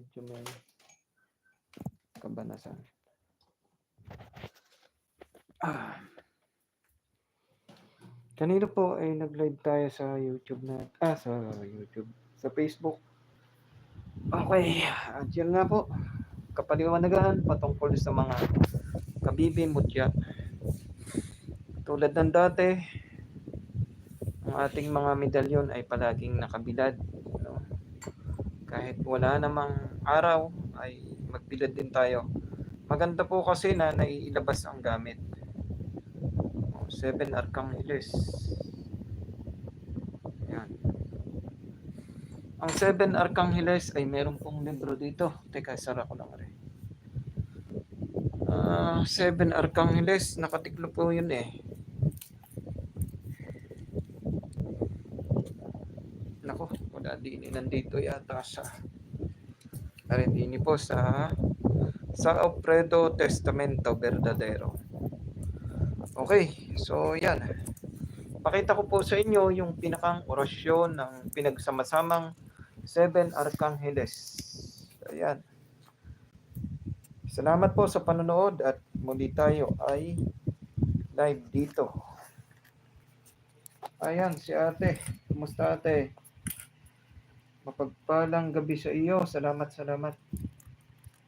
medyo may kabanasan. Ah. Kanina po ay nag-live tayo sa YouTube na ah sa YouTube sa Facebook. Okay, at yun nga po. Kapaliwanagahan patungkol sa mga kabibi mutya. Tulad ng dati, ang ating mga medalyon ay palaging nakabilad. No? Kahit wala namang araw, ay magbilad din tayo. Maganda po kasi na naiilabas ang gamit. O, Seven Arcangels. Yan. Ang Seven Arcangels ay meron pong libro dito. Teka, sara ko lang rin. Ah, Seven Arcangels, nakatiklo po yun eh. Nako, wala din eh. Nandito yata sa Arendini po sa sa Alfredo Testamento Verdadero. Okay, so yan. Pakita ko po sa inyo yung pinakang orasyon ng pinagsamasamang Seven Arcangels. Ayan. Salamat po sa panonood at muli tayo ay live dito. Ayan, si ate. Kumusta ate? Mapagpalang gabi sa iyo. Salamat, salamat.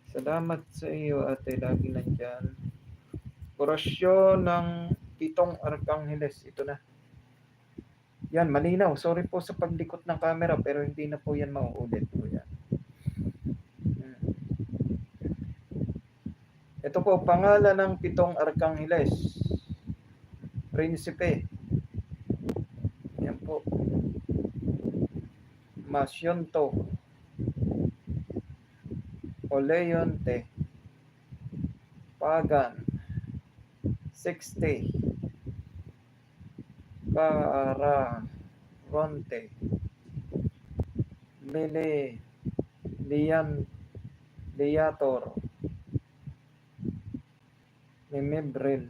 Salamat sa iyo, ate. Lagi nandyan. Orasyon ng pitong Arcangels. Ito na. Yan, malinaw. Sorry po sa paglikot ng camera pero hindi na po yan mauulit po yan. Hmm. Ito po, pangalan ng pitong Arcangels. Prinsipe. Yan po. Masyonto. Oleonte. Pagan. Sixte. Cararonte. Mele. Lian. Liator. Mimebril.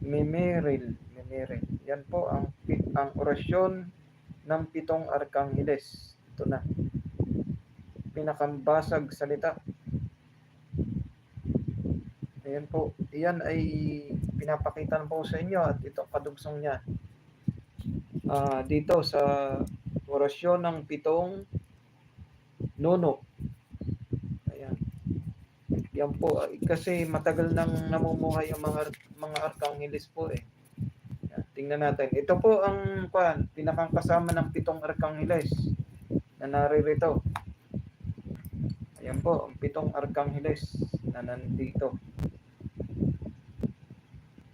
Mimeril. Mimeril. Yan po ang ang orasyon ng pitong arkangeles. Ito na. Pinakambasag salita. Ayan po. Iyan ay pinapakita na po sa inyo at ito kadugsong niya. Ah, dito sa orasyon ng pitong nuno. Ayan. Yan po. Kasi matagal nang namumuhay ang mga mga arkangeles po eh. Tingnan natin. Ito po ang pan, pinakang kasama ng pitong arkangeles na naririto. Ayan po, ang pitong arkangeles na nandito.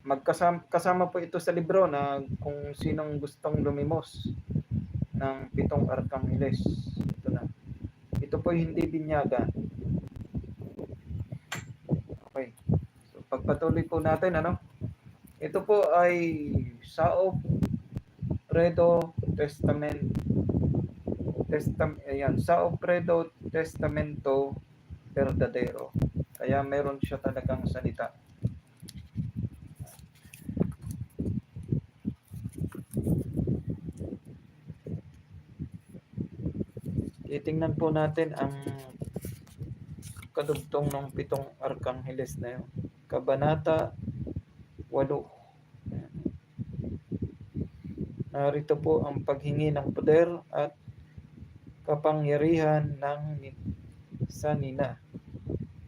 Magkasama kasama po ito sa libro na kung sinong gustong lumimos ng pitong arkangeles. Ito na. Ito po hindi binyagan. Okay. So pagpatuloy po natin ano. Ito po ay Sao Predo Testament Testam ayan, Sao Predo Testamento Verdadero. Kaya meron siya talagang salita. Titingnan po natin ang kadugtong ng pitong arkangeles na yun. Kabanata 8. Ayan. Narito po ang paghingi ng poder at kapangyarihan ng sa nina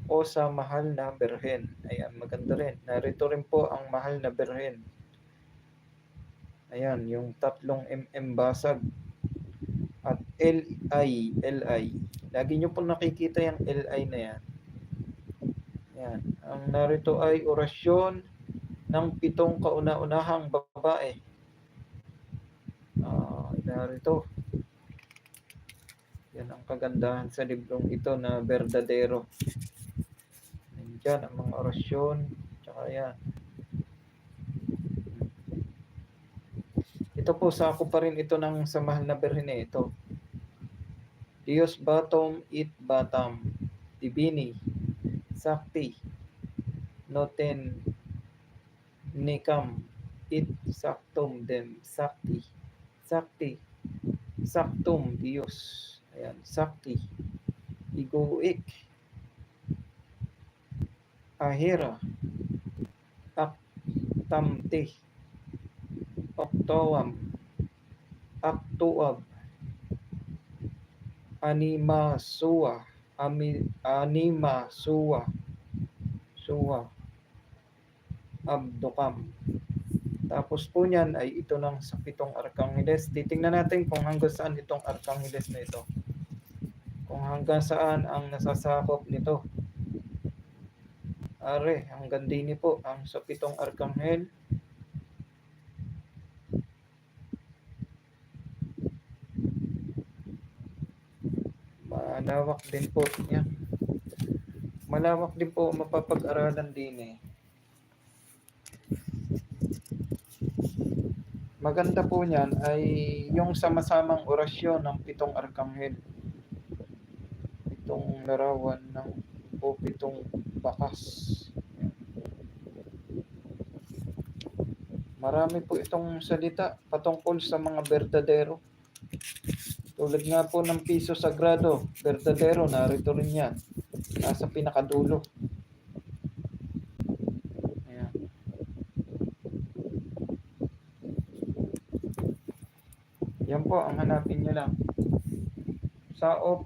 o sa mahal na berhen. Ayan, maganda rin. Narito rin po ang mahal na berhen. Ayan, yung tatlong mm basag. At LI, LI. Lagi nyo po nakikita yung LI na yan. Yan. Ang narito ay orasyon ng pitong kauna-unahang babae. Narito. Yan ang kagandahan sa librong ito na verdadero. Nandiyan ang mga orasyon. Tsaka yan. Ito po, sako pa rin ito ng sa mahal na berhen eh, ito. Dios Batom It Batam Divini Sakti Noten Nikam It Saktum Dem Sakti Sakti Saktum Dios Ayan, Sakti. Iguik. Ahira. Aktamti. Oktowam. Aktuab. Anima suwa. Ami, anima suwa. Suwa. Abdukam. Tapos po niyan ay ito ng sa pitong Arkangeles. Titingnan natin kung hanggang saan itong Arkangeles na ito. Kung hanggang saan ang nasasakop nito. Are, hanggang dini po ang sa pitong Arkanghel. Malawak din po yan. Malawak din po mapapag-aralan din eh. Maganda po niyan ay yung sama-samang orasyon ng pitong arkanghel. Pitong larawan ng o pitong bakas. Marami po itong salita patungkol sa mga berdadero. Tulad nga po ng piso sagrado, berdadero, narito rin yan. Nasa pinakadulo. Ayan. Yan po, ang hanapin nyo lang. Saop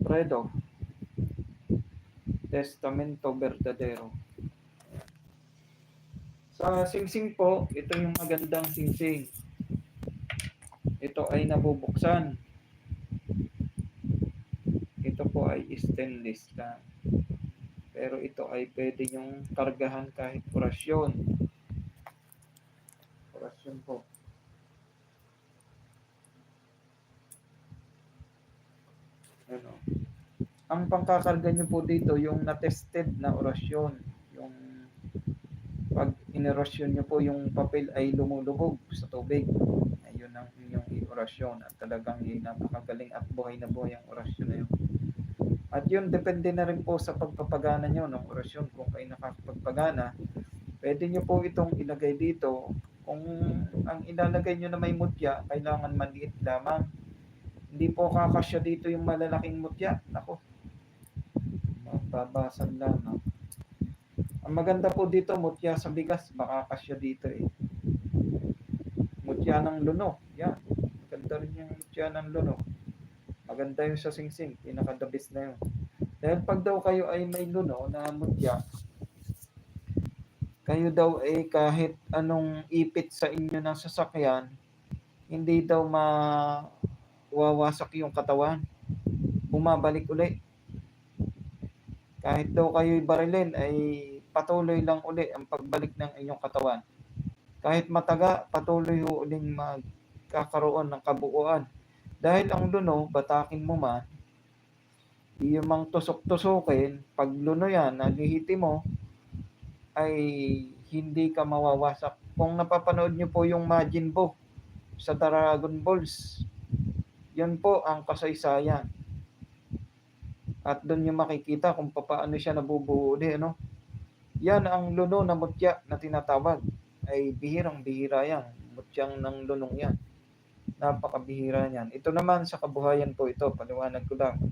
Fredo Testamento Verdadero. Sa singsing po, ito yung magandang singsing. Ito ay nabubuksan. Ito po ay stainless lang. Pero ito ay pwede yung kargahan kahit orasyon. Orasyon po. Ano? Ang pangkakarga nyo po dito, yung na-tested na orasyon. Yung pag inerosyon nyo po, yung papel ay lumulubog sa tubig. Ayun ang inyong orasyon. At talagang yun, napakagaling at buhay na buhay ang orasyon na yun. At yun, depende na rin po sa pagpapagana nyo ng orasyon. Kung kayo nakakapagpagana, pwede nyo po itong ilagay dito. Kung ang ilalagay nyo na may mutya, kailangan maliit lamang. Hindi po kakasya dito yung malalaking mutya. Nako, mababasan lamang. Ang maganda po dito, mutya sa bigas, baka kasya dito eh. Mutya ng luno, yan. Maganda rin yung mutya ng luno. Maganda yung sa singsing, pinaka-the na yun. Dahil pag daw kayo ay may luno na mutya, kayo daw ay kahit anong ipit sa inyo ng sasakyan, hindi daw mawawasak yung katawan. Bumabalik uli. Kahit daw kayo'y barilin, ay patuloy lang uli ang pagbalik ng inyong katawan. Kahit mataga, patuloy uling magkakaroon ng kabuuan. Dahil ang luno, batakin mo man, yung mang tusok-tusukin, pag luno yan, nalihiti mo, ay hindi ka mawawasak. Kung napapanood nyo po yung Majin Buu sa Dragon Balls, yun po ang kasaysayan. At doon nyo makikita kung paano siya nabubuo ulit, ano? Yan ang luno na mutya na tinatawag. Ay bihirang bihira yan. Mutyang ng lunong yan. Napakabihira niyan. Ito naman sa kabuhayan po ito. Paliwanag ko lang.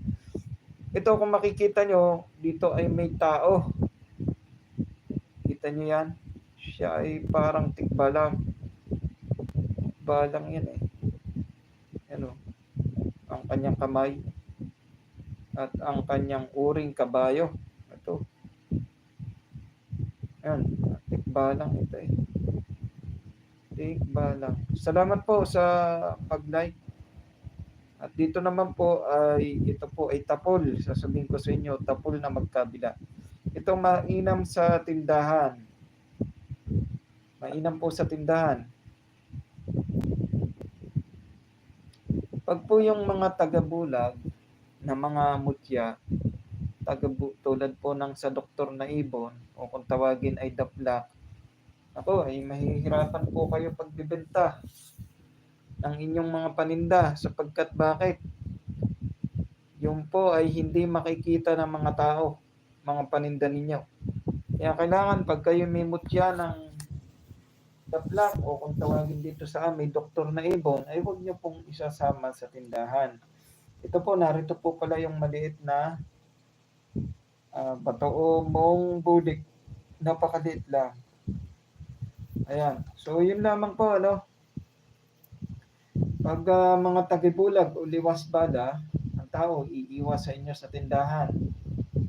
Ito kung makikita nyo, dito ay may tao. Kita nyo yan? Siya ay parang tikbalang. Balang yan eh. Ang kanyang kamay at ang kanyang uring kabayo. Ito. Ayan, tikbalang ito eh. Tikbalang. Salamat po sa pag-like. At dito naman po ay ito po ay tapol. Sasabihin ko sa inyo, tapol na magkabila. Ito mainam sa tindahan. Mainam po sa tindahan. Pag po yung mga taga-bulag, na mga mutya, taga tulad po ng sa doktor na ibon, o kung tawagin ay daplak, ako ay mahihirapan po kayo pagbibenta ng inyong mga paninda sapagkat bakit? Yung po ay hindi makikita ng mga tao, mga paninda ninyo. Kaya kailangan pag kayo may mutya ng taplak o kung tawagin dito sa amin, doktor na ibon, ay huwag niyo pong isasama sa tindahan. Ito po, narito po pala yung maliit na uh, bato o mong bulik. Napakaliit lang. Ayan. So, yun lamang po, ano. Pag uh, mga tagibulag o liwas bala, ang tao iiwas sa inyo sa tindahan.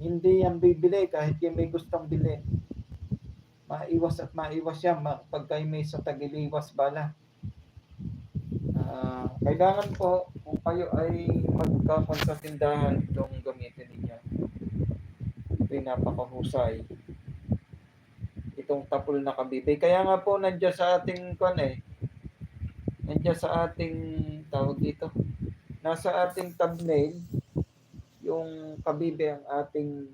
Hindi yan bibili kahit yung may gustong bilhin maiwas at maiwas yan pag kayo may sa tagiliwas bala. Uh, kailangan po kung kayo ay magkakon sa tindahan itong gamitin ninyo. Ito'y napakahusay. Itong tapol na kabibay. Kaya nga po nandiyan sa ating kon eh. Nandiyan sa ating tawag dito. Nasa ating thumbnail yung kabibe ang ating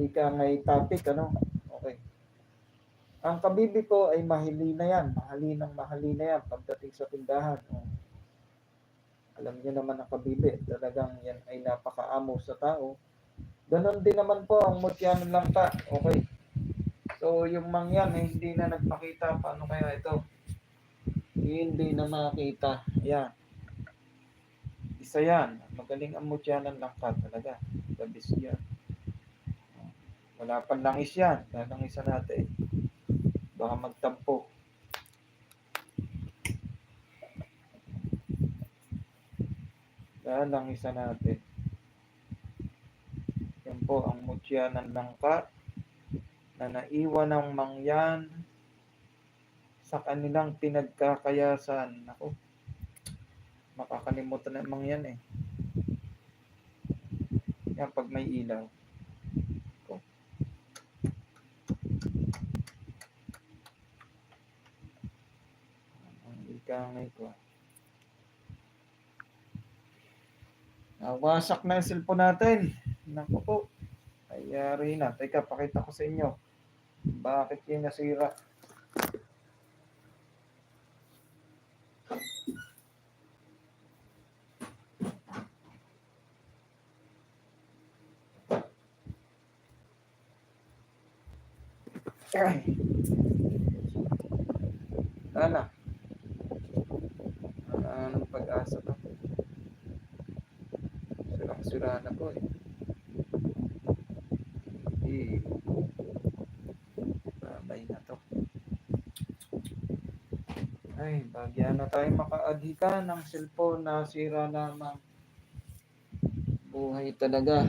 ika ngay topic ano. Ang kabibi ko ay mahili na yan. Mahali ng mahali na yan pagdating sa tindahan. Oh. Alam niyo naman ang kabibi. Talagang yan ay napakaamo sa tao. Ganon din naman po ang mutyan ng langka. Okay. So yung mangyan eh, hindi na nagpakita. Paano kaya ito? Hindi na makita. Yan. Isa yan. Magaling ang mutyan ng langka talaga. Labis yan. Wala pang langis yan. Lalangisa natin. Baka magtampo. lang isa natin. Yan po ang mutya ng langka na naiwan ng mangyan sa kanilang pinagkakayasan. Ako, makakalimutan ng mangyan eh. Yan pag may ilaw. Kangay ko. Nawasak na yung cellphone natin. Naku po. Ayari na. Teka, pakita ko sa inyo. Bakit yung nasira? Ay. Sana ng pag-asa to. Sirang-sira na po eh. Hindi. Babay na to. Ay, bagyan na tayo makaadhika ng cellphone na sira lamang. Buhay talaga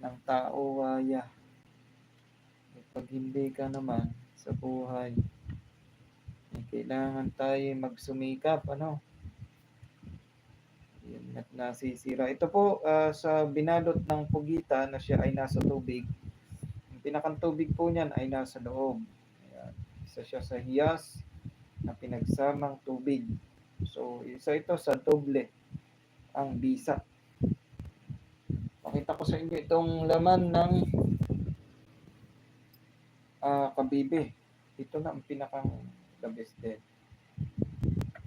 ng tao waya. Pag hindi ka naman sa buhay, kailangan tayo magsumikap, ano? Yan, nasisira. Ito po, uh, sa binalot ng pugita na siya ay nasa tubig. Ang pinakang tubig po niyan ay nasa loob. Ayan. Isa siya sa hiyas na pinagsamang tubig. So, isa ito sa doble ang bisa. Pakita ko sa inyo itong laman ng uh, kabibe. Ito na ang pinakang the best din.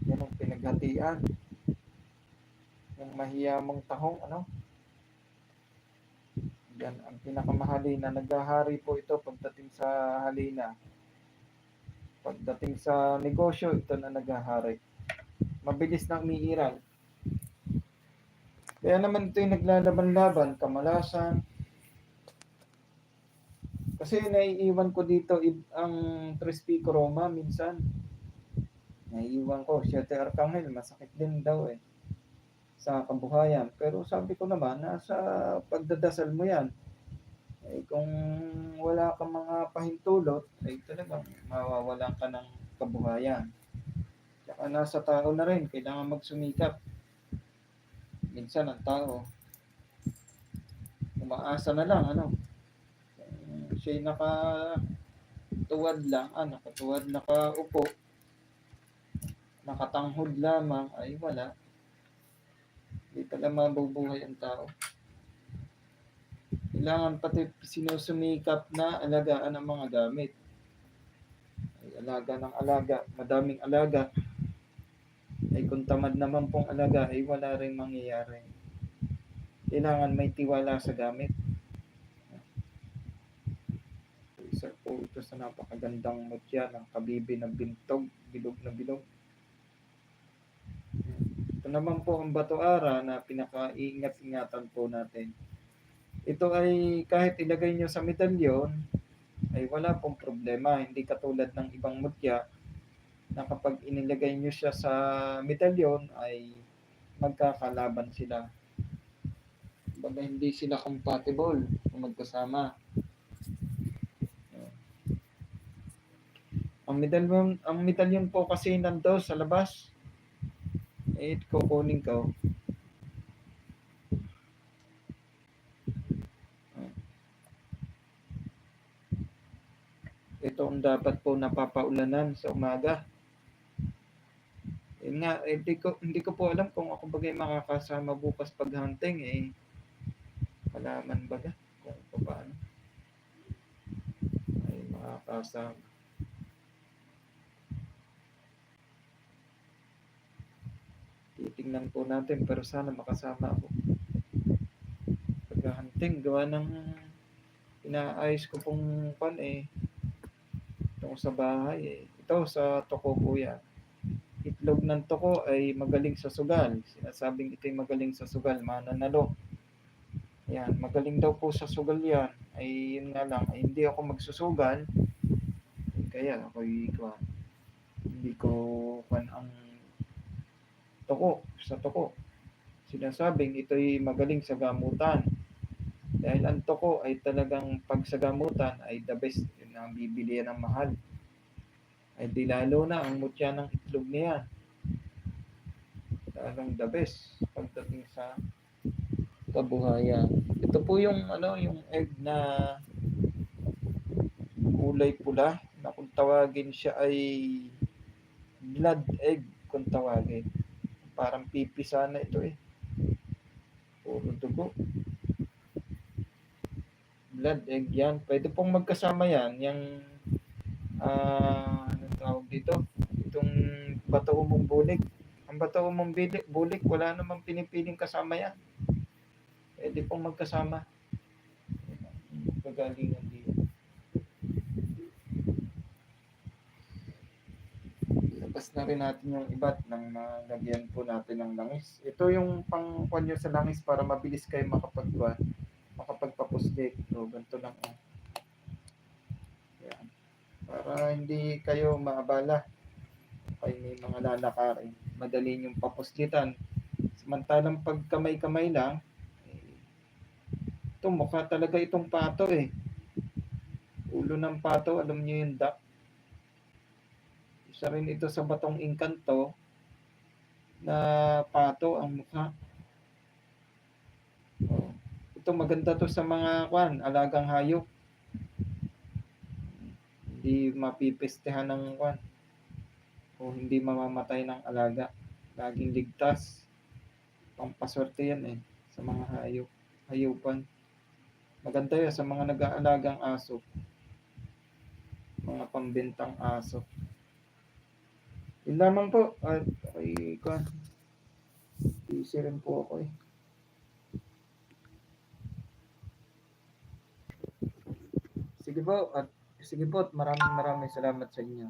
Yan ang pinaghatian. Yung mahiyamang tahong, ano? Yan ang pinakamahalina. Naghahari po ito pagdating sa halina. Pagdating sa negosyo, ito na naghahari. Mabilis na umiiral. Kaya naman ito yung naglalaban-laban, kamalasan, kasi naiiwan ko dito ang Crispy Roma minsan. Naiiwan ko, Siete Arcangel, masakit din daw eh sa kabuhayan. Pero sabi ko naman, nasa pagdadasal mo yan. Eh, kung wala kang mga pahintulot, ay talagang mawawalan ka ng kabuhayan. Tsaka nasa tao na rin, kailangan magsumikap. Minsan ang tao, umaasa na lang, ano, siya naka tuwad lang, ah, nakatuwad, nakaupo, nakatanghod lamang, ay wala. Hindi pala mabubuhay ang tao. Kailangan pati sinusumikap na alagaan ang mga gamit. Ay, alaga ng alaga, madaming alaga. Ay kung tamad naman pong alaga, ay wala rin mangyayari. Kailangan may tiwala sa gamit isa po ito sa napakagandang mutya ng kabibi na bintog, bilog na bilog. Ito naman po ang bato-ara na pinaka-iingat-ingatan po natin. Ito ay kahit ilagay nyo sa medalyon, ay wala pong problema. Hindi katulad ng ibang mutya na kapag inilagay nyo siya sa medalyon ay magkakalaban sila. Baga hindi sila compatible kung magkasama. Ang medalyon, ang medalyon po kasi nando sa labas. Eh, kukunin ko. Ito ang dapat po napapaulanan sa umaga. Yun nga, eh, hindi ko, hindi ko po alam kung ako bagay makakasama bukas pag hunting eh. Malaman baga kung paano. Ay makakasama. Titingnan po natin pero sana makasama ako. Pag hunting, gawa ng inaayos ko pong pan eh. Ito sa bahay eh. Ito sa toko po yan. Itlog ng toko ay magaling sa sugal. Sinasabing ito ay magaling sa sugal, mananalo. Yan, magaling daw po sa sugal yan. Ay yun nga lang, ay hindi ako magsusugal. Kaya ako hindi ko toko sa toko. Sinasabing ito ay magaling sa gamutan. Dahil ang toko ay talagang pag sa ay the best yun ang bibili ng mahal. Ay di lalo na ang mutya ng itlog niya. Talagang the best pagdating sa kabuhayan. Ito po yung ano yung egg na kulay pula na kung tawagin siya ay blood egg kung tawagin. Parang pipi sana ito eh. Puro dugo. Blood egg yan. Pwede pong magkasama yan. Yung ah ano tawag dito? Itong bato umong bulik. Ang bato umong bulik, bulik wala namang pinipiling kasama yan. Pwede pong magkasama. Kagalingan Labas na rin natin yung ibat nang nalagyan po natin ng langis. Ito yung pang nyo sa langis para mabilis kayo makapagwa makapagpapusdik. So, ganito lang. Oh. Yan. Para hindi kayo maabala. Kaya may mga lalakarin. Madali yung papuslitan. Samantalang pag kamay-kamay lang, eh, ito mukha talaga itong pato eh. Ulo ng pato, alam niyo yung duck. Isa ito sa batong inkanto na pato ang mukha. Oh. Ito maganda to sa mga kwan, alagang hayop. Hindi mapipestehan ng kwan. O hindi mamamatay ng alaga. Laging ligtas. Pampaswerte yan eh sa mga hayop. Hayupan. Maganda yan sa mga nag-aalagang aso. Mga pambentang aso. Yun lamang po. At ay, kwan. Busy rin po ako eh. Sige po, at sige po, at maraming maraming salamat sa inyo.